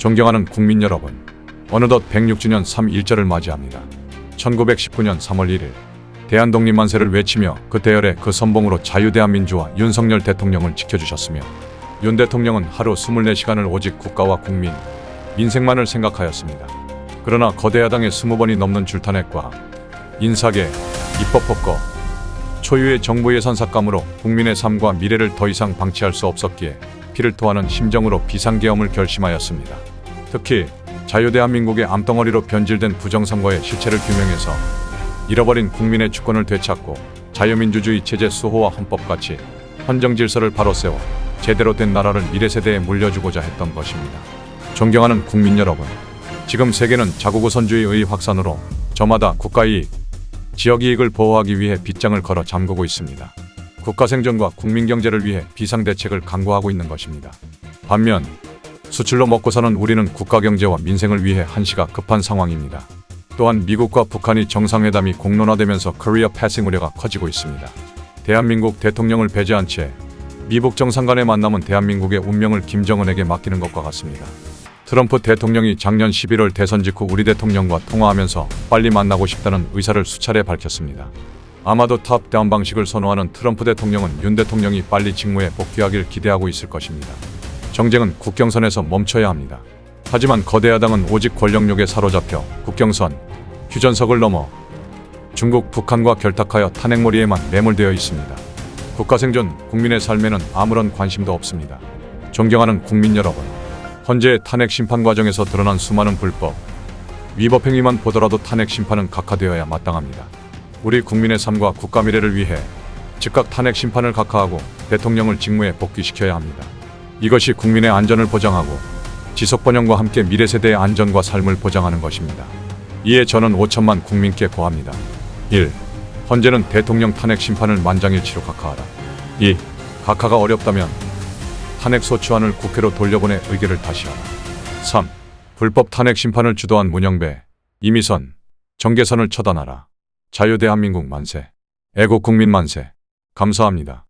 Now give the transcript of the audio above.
존경하는 국민 여러분, 어느덧 106주년 3.1절을 맞이합니다. 1919년 3월 1일, 대한독립만세를 외치며 그 대열에 그 선봉으로 자유대한민주와 윤석열 대통령을 지켜주셨으며 윤 대통령은 하루 24시간을 오직 국가와 국민, 민생만을 생각하였습니다. 그러나 거대 야당의 20번이 넘는 줄타넷과 인사계, 입법법거, 초유의 정부 예산 삭감으로 국민의 삶과 미래를 더 이상 방치할 수 없었기에 피를 토하는 심정으로 비상계엄을 결심하였습니다. 특히 자유대한민국의 암덩어리로 변질된 부정선거의 실체를 규명해서 잃어버린 국민의 주권을 되찾고 자유민주주의 체제 수호와 헌법같이 헌정 질서를 바로 세워 제대로 된 나라를 미래 세대에 물려주고자 했던 것입니다. 존경하는 국민 여러분, 지금 세계는 자국우선주의의 확산으로 저마다 국가이익, 지역이익을 보호하기 위해 빗장을 걸어 잠그고 있습니다. 국가 생존과 국민 경제를 위해 비상 대책을 강구하고 있는 것입니다. 반면 수출로 먹고 사는 우리는 국가 경제와 민생을 위해 한시가 급한 상황입니다. 또한 미국과 북한이 정상회담이 공론화되면서 코리아 패싱 우려가 커지고 있습니다. 대한민국 대통령을 배제한 채 미북 정상 간의 만남은 대한민국의 운명을 김정은에게 맡기는 것과 같습니다. 트럼프 대통령이 작년 11월 대선 직후 우리 대통령과 통화하면서 빨리 만나고 싶다는 의사를 수차례 밝혔습니다. 아마도 탑다운 방식을 선호하는 트럼프 대통령은 윤 대통령이 빨리 직무에 복귀하길 기대하고 있을 것입니다. 정쟁은 국경선에서 멈춰야 합니다. 하지만 거대 야당은 오직 권력욕에 사로잡혀 국경선, 휴전석을 넘어 중국, 북한과 결탁하여 탄핵몰이에만 매몰되어 있습니다. 국가 생존, 국민의 삶에는 아무런 관심도 없습니다. 존경하는 국민 여러분, 헌재 탄핵 심판 과정에서 드러난 수많은 불법, 위법 행위만 보더라도 탄핵 심판은 각하되어야 마땅합니다. 우리 국민의 삶과 국가 미래를 위해 즉각 탄핵 심판을 각하하고 대통령을 직무에 복귀시켜야 합니다. 이것이 국민의 안전을 보장하고 지속 번영과 함께 미래 세대의 안전과 삶을 보장하는 것입니다. 이에 저는 5천만 국민께 고합니다. 1. 헌재는 대통령 탄핵 심판을 만장일치로 각하하라. 2. 각하가 어렵다면 탄핵 소추안을 국회로 돌려보내 의결을 다시 하라. 3. 불법 탄핵 심판을 주도한 문영배, 이미선, 정계선을 처단하라. 자유 대한민국 만세. 애국 국민 만세. 감사합니다.